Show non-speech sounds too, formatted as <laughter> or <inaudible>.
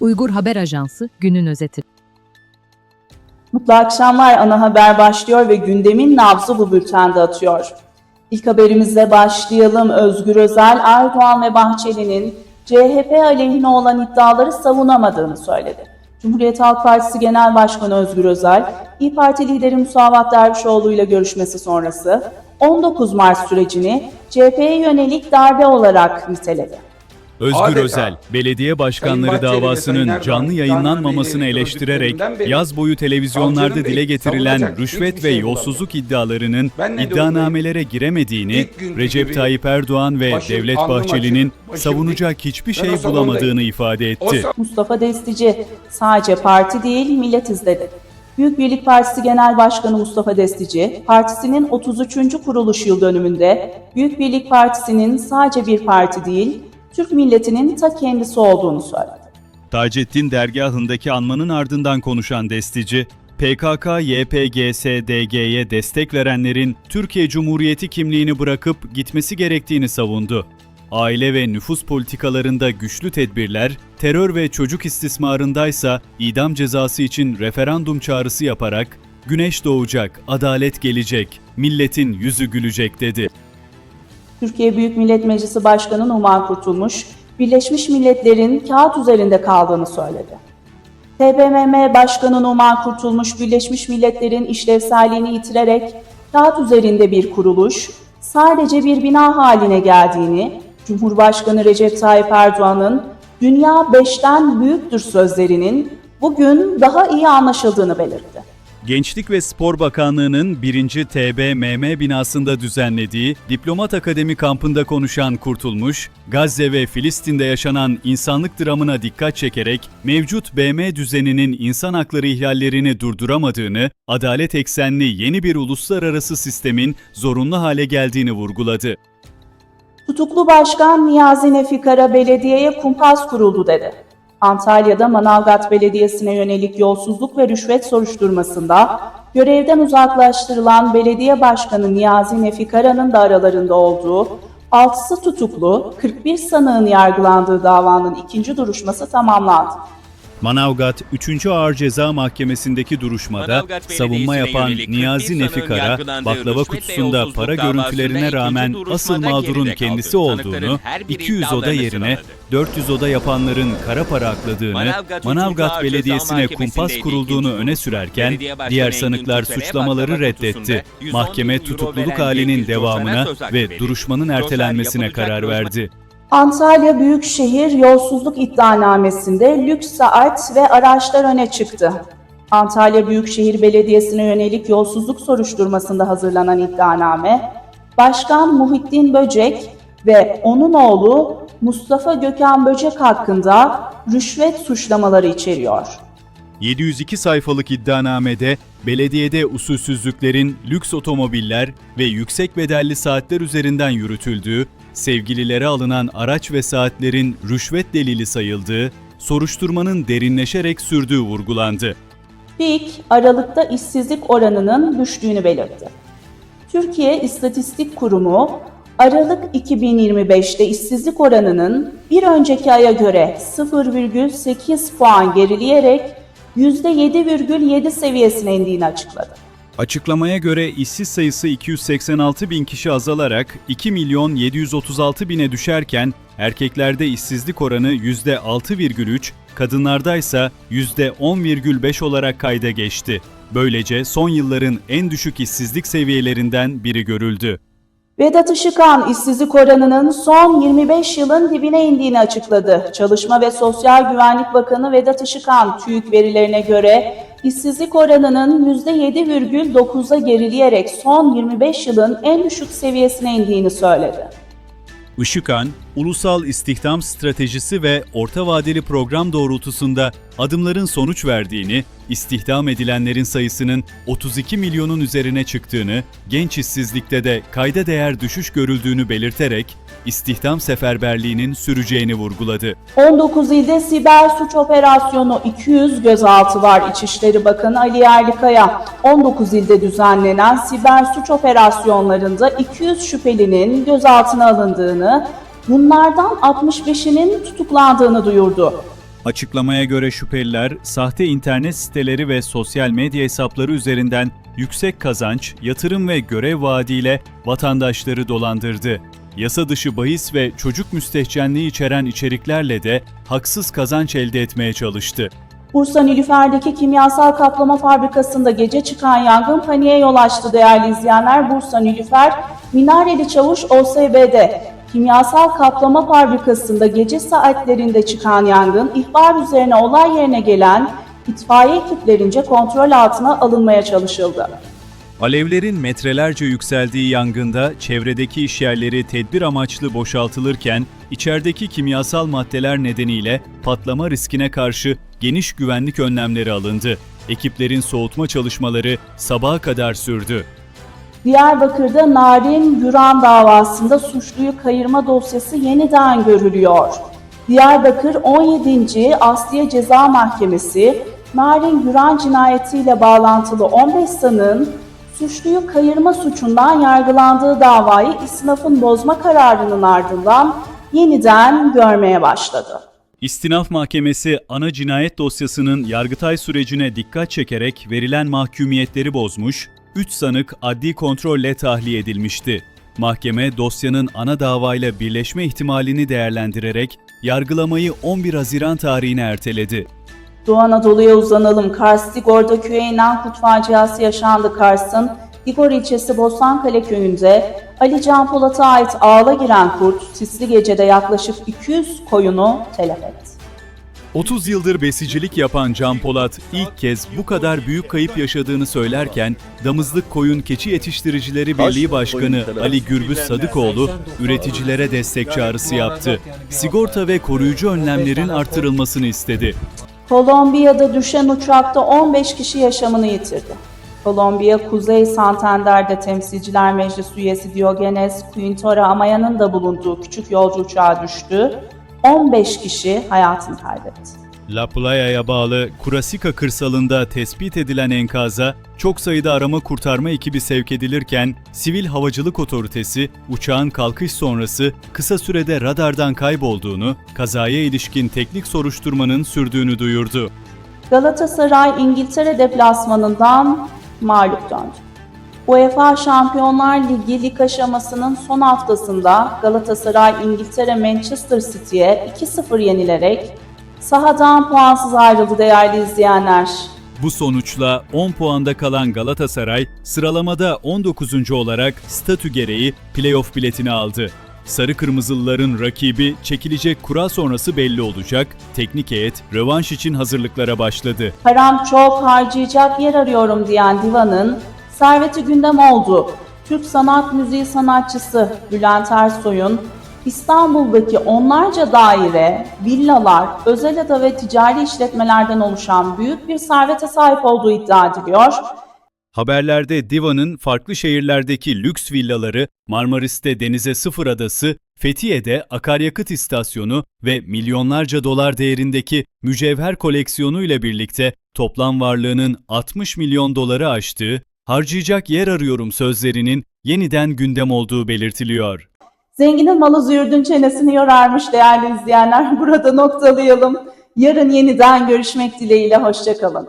Uygur Haber Ajansı günün özeti. Mutlu akşamlar ana haber başlıyor ve gündemin nabzı bu bültende atıyor. İlk haberimizle başlayalım. Özgür Özel, Erdoğan ve Bahçeli'nin CHP aleyhine olan iddiaları savunamadığını söyledi. Cumhuriyet Halk Partisi Genel Başkanı Özgür Özel, İYİ Parti lideri Musavat Dervişoğlu ile görüşmesi sonrası 19 Mart sürecini CHP'ye yönelik darbe olarak niteledi. Özgür Adeta Özel, belediye başkanları Bahçeli davasının Erdoğan canlı yayınlanmamasını eleştirerek beri yaz boyu televizyonlarda dile getirilen rüşvet ve şey yolsuzluk iddialarının iddianamelere giremediğini Recep Tayyip Erdoğan ve başım Devlet Bahçeli'nin başım savunacak hiçbir şey bulamadığını ifade etti. Mustafa Destici sadece parti değil millet izledi. Büyük Birlik Partisi Genel Başkanı Mustafa Destici, partisinin 33. kuruluş yıl dönümünde Büyük Birlik Partisi'nin sadece bir parti değil, Türk milletinin ta kendisi olduğunu söyledi. Taceddin dergahındaki anmanın ardından konuşan Destici, PKK, YPG, SDG'ye destek verenlerin Türkiye Cumhuriyeti kimliğini bırakıp gitmesi gerektiğini savundu. Aile ve nüfus politikalarında güçlü tedbirler, terör ve çocuk istismarındaysa idam cezası için referandum çağrısı yaparak güneş doğacak, adalet gelecek, milletin yüzü gülecek dedi. Türkiye Büyük Millet Meclisi Başkanı Numan Kurtulmuş, Birleşmiş Milletler'in kağıt üzerinde kaldığını söyledi. TBMM Başkanı Numan Kurtulmuş, Birleşmiş Milletler'in işlevselliğini yitirerek kağıt üzerinde bir kuruluş, sadece bir bina haline geldiğini, Cumhurbaşkanı Recep Tayyip Erdoğan'ın dünya beşten büyüktür sözlerinin bugün daha iyi anlaşıldığını belirtti. Gençlik ve Spor Bakanlığı'nın 1. TBMM binasında düzenlediği Diplomat Akademi kampında konuşan Kurtulmuş, Gazze ve Filistin'de yaşanan insanlık dramına dikkat çekerek mevcut BM düzeninin insan hakları ihlallerini durduramadığını, adalet eksenli yeni bir uluslararası sistemin zorunlu hale geldiğini vurguladı. Tutuklu Başkan Niyazi Nefi Kara belediyeye kumpas kuruldu dedi. Antalya'da Manavgat Belediyesi'ne yönelik yolsuzluk ve rüşvet soruşturmasında görevden uzaklaştırılan belediye başkanı Niyazi Nefi Kara'nın da aralarında olduğu 6'sı tutuklu, 41 sanığın yargılandığı davanın ikinci duruşması tamamlandı. Manavgat 3. Ağır Ceza Mahkemesi'ndeki duruşmada Manavgat savunma yapan Niyazi 41 Nefi sanığın Kara, yargılandığı baklava kutusunda para görüntülerine rağmen asıl mağdurun kendisi olduğunu, Tanıkların her biri 200 oda yerine sıraladı. 400 oda yapanların kara para akladığını, Manavgat Manavgat, 3. Ağır Belediyesi'ne kumpas kurulduğunu öne sürerken diğer sanıklar suçlamaları reddetti. kutusunda 110 Mahkeme tutukluluk halinin devamına ve duruşmanın ertelenmesine karar verdi. Antalya Büyükşehir yolsuzluk iddianamesinde lüks saat ve araçlar öne çıktı. Antalya Büyükşehir Belediyesi'ne yönelik yolsuzluk soruşturmasında hazırlanan iddianame, Başkan Muhittin Böcek ve onun oğlu Mustafa Gökhan Böcek hakkında rüşvet suçlamaları içeriyor. 702 sayfalık iddianamede belediyede usulsüzlüklerin lüks otomobiller ve yüksek bedelli saatler üzerinden yürütüldüğü, sevgililere alınan araç ve saatlerin rüşvet delili sayıldığı, soruşturmanın derinleşerek sürdüğü vurgulandı. TÜİK, Aralık'ta işsizlik oranının düştüğünü belirtti. Türkiye İstatistik Kurumu, Aralık 2025'te işsizlik oranının bir önceki aya göre 0,8 puan gerileyerek %7,7 seviyesine indiğini açıkladı. Açıklamaya göre işsiz sayısı 286 bin kişi azalarak 2 milyon 736 bine düşerken erkeklerde işsizlik oranı %6,3, kadınlarda ise %10,5 olarak kayda geçti. Böylece son yılların en düşük işsizlik seviyelerinden biri görüldü. Vedat Işıkhan işsizlik oranının son 25 yılın dibine indiğini açıkladı. Çalışma ve Sosyal Güvenlik Bakanı Vedat Işıkhan TÜİK verilerine göre işsizlik oranının %7,9'a gerileyerek son 25 yılın en düşük seviyesine indiğini söyledi. Işıkhan, ulusal istihdam stratejisi ve orta vadeli program doğrultusunda adımların sonuç verdiğini, istihdam edilenlerin sayısının 32 milyonun üzerine çıktığını, genç işsizlikte de kayda değer düşüş görüldüğünü belirterek istihdam seferberliğinin süreceğini vurguladı. 19 ilde siber suç operasyonu 200 gözaltı var İçişleri Bakanı Ali Yerlikaya. 19 ilde düzenlenen siber suç operasyonlarında 200 şüphelinin gözaltına alındığını, bunlardan 65'inin tutuklandığını duyurdu. Açıklamaya göre şüpheliler, sahte internet siteleri ve sosyal medya hesapları üzerinden yüksek kazanç, yatırım ve görev vaadiyle vatandaşları dolandırdı. Yasa dışı bahis ve çocuk müstehcenliği içeren içeriklerle de haksız kazanç elde etmeye çalıştı. Bursa Nilüfer'deki kimyasal kaplama fabrikasında gece çıkan yangın paniğe yol açtı değerli izleyenler. Bursa Nilüfer, Minareli Çavuş OSB'de kimyasal kaplama fabrikasında gece saatlerinde çıkan yangın ihbar üzerine olay yerine gelen itfaiye ekiplerince kontrol altına alınmaya çalışıldı. Alevlerin metrelerce yükseldiği yangında çevredeki işyerleri tedbir amaçlı boşaltılırken içerideki kimyasal maddeler nedeniyle patlama riskine karşı geniş güvenlik önlemleri alındı. Ekiplerin soğutma çalışmaları sabaha kadar sürdü. Diyarbakır'da Narin Güran davasında suçluyu kayırma dosyası yeniden görülüyor. Diyarbakır 17. Asliye Ceza Mahkemesi, Narin Güran cinayetiyle bağlantılı 15 sanığın suçluyu kayırma suçundan yargılandığı davayı isnafın bozma kararının ardından yeniden görmeye başladı. İstinaf Mahkemesi ana cinayet dosyasının yargıtay sürecine dikkat çekerek verilen mahkumiyetleri bozmuş, 3 sanık adli kontrolle tahliye edilmişti. Mahkeme dosyanın ana davayla birleşme ihtimalini değerlendirerek yargılamayı 11 Haziran tarihine erteledi. Doğu Anadolu'ya uzanalım. Kars Digor'da köye Nankut faciası yaşandı Kars'ın. Digor ilçesi Bostankale köyünde Ali Can Polat'a ait ağla giren kurt, sisli gecede yaklaşık 200 koyunu telef etti. 30 yıldır besicilik yapan Can Polat ilk kez bu kadar büyük kayıp yaşadığını söylerken Damızlık Koyun Keçi Yetiştiricileri Birliği Başkanı Ali Gürbüz Sadıkoğlu üreticilere destek çağrısı yaptı. Sigorta ve koruyucu önlemlerin artırılmasını istedi. Kolombiya'da düşen uçakta 15 kişi yaşamını yitirdi. Kolombiya, Kuzey Santander'de Temsilciler Meclisi üyesi Diogenes Quintora Amaya'nın da bulunduğu küçük yolcu uçağı düştü. 15 kişi hayatını kaybetti. La Playa'ya bağlı Kurasika kırsalında tespit edilen enkaza çok sayıda arama kurtarma ekibi sevk edilirken Sivil Havacılık Otoritesi uçağın kalkış sonrası kısa sürede radardan kaybolduğunu, kazaya ilişkin teknik soruşturmanın sürdüğünü duyurdu. Galatasaray İngiltere deplasmanından mağlup döndü. UEFA Şampiyonlar Ligi lig aşamasının son haftasında Galatasaray İngiltere Manchester City'ye 2-0 yenilerek sahadan puansız ayrıldı değerli izleyenler. Bu sonuçla 10 puanda kalan Galatasaray sıralamada 19. olarak statü gereği playoff biletini aldı. Sarı Kırmızılıların rakibi çekilecek kura sonrası belli olacak. Teknik heyet rövanş için hazırlıklara başladı. Param çok harcayacak yer arıyorum diyen Divan'ın serveti gündem oldu. Türk sanat müziği sanatçısı Bülent Ersoy'un İstanbul'daki onlarca daire, villalar, özel ada ve ticari işletmelerden oluşan büyük bir servete sahip olduğu iddia ediliyor. Haberlerde Diva'nın farklı şehirlerdeki lüks villaları, Marmaris'te denize sıfır adası, Fethiye'de akaryakıt istasyonu ve milyonlarca dolar değerindeki mücevher koleksiyonu ile birlikte toplam varlığının 60 milyon doları aştığı, harcayacak yer arıyorum sözlerinin yeniden gündem olduğu belirtiliyor. Zenginin malı züğürdün çenesini yorarmış değerli izleyenler. <laughs> Burada noktalayalım. Yarın yeniden görüşmek dileğiyle. Hoşçakalın.